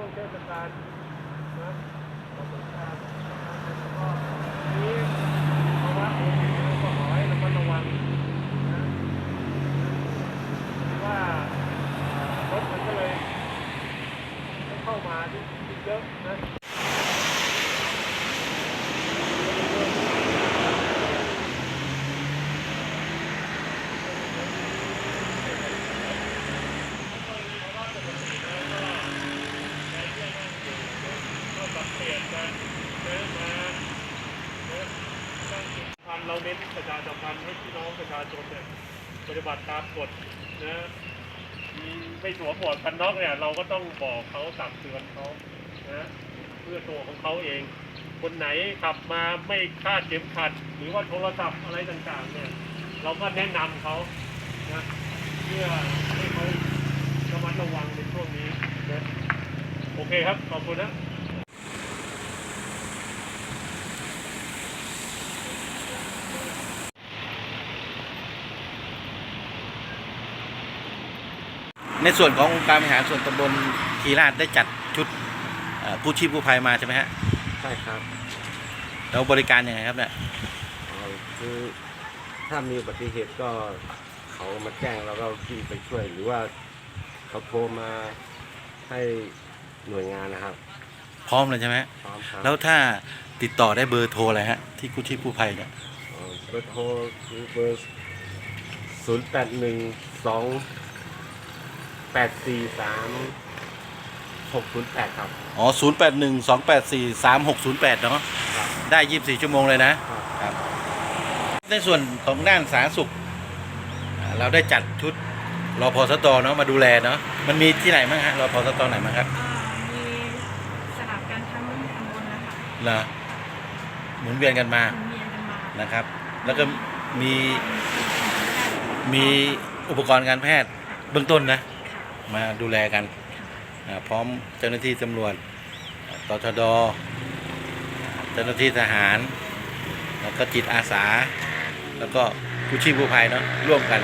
ช่วงเทศกาลนะวันสงกรานต์แล้วก็นี้ภาวะโควิดนะก็ขอให้ระมัดระวังนะว่าเอ่อรถมันก็เลยไม่เข้ามาที่เยอะนะ ก็ปรับ เปลี่ยนกันนะมานะสร้างจุดพันเราเน้นประชาสัมพันธ์ให้พี่น้องประชาชนเนี่ยปฏิบัติตามกฎนะไม่สวมหมวกกันน็อกเนี่ยเราก็ต้องบอกเขาตักเตือนเขานะเพื่อตัวของเขาเอง คนไหนขับมาไม่คาดเข็มขัด หรือว่าโทรศัพท์อะไรต่างๆเนี่ยเราก็แนะนำเขานะเพื่อให้เขาระมัดระวังในช่วงนี้นะโอเคครับ ขอบคุณนะ ในส่วนขององค์การบริหารส่วนตำบลคีราชได้จัดชุดเอ่อกู้ชีพกู้ภัยมาใช่ไหมฮะใช่ครับ แล้วบริการยังไงครับเนี่ยเอ่อคือถ้ามีอุบัติเหตุก็เขามาแจ้งแล้วก็วิ่งไปช่วย หรือว่าเขาโทรมาให้หน่วยงานนะครับ พร้อมเลยใช่ไหมฮะพร้อมครับแล้วถ้าติดต่อได้เบอร์โทรอะไรฮะที่กู้ชีพกู้ภัยเนี่ยเอ่อเบอร์โทรคือเบอร์ศูนย์แปดหนึ่งสอง แปดสี่สามหกศูนย์แปดครับ อ๋อศูนย์แปดหนึ่งสองแปดสี่สามหกศูนย์แปดเนาะ ครับ ได้ยี่สิบสี่ชั่วโมงเลยนะ ครับ ครับ ในส่วนของด้านสาธารณสุขอ่าเราได้จัดชุดรอพอสตเนาะมาดูแลเนาะ มันมีที่ไหนบ้างฮะรอพอสตไหนบ้างครับอ่ามีสลับกันทั้งตำบลนะคะเหรอหมุนเวียนกันมา หมุนเวียนกันมานะครับ แล้วก็มี มีอุปกรณ์การแพทย์เบื้องต้นนะค่ะ มาดูแลกันอ่าพร้อมเจ้าหน้าที่ตำรวจตชดเจ้าหน้าที่ทหาร แล้วก็จิตอาสา แล้วก็กู้ชีพกู้ภัยเนาะร่วมกัน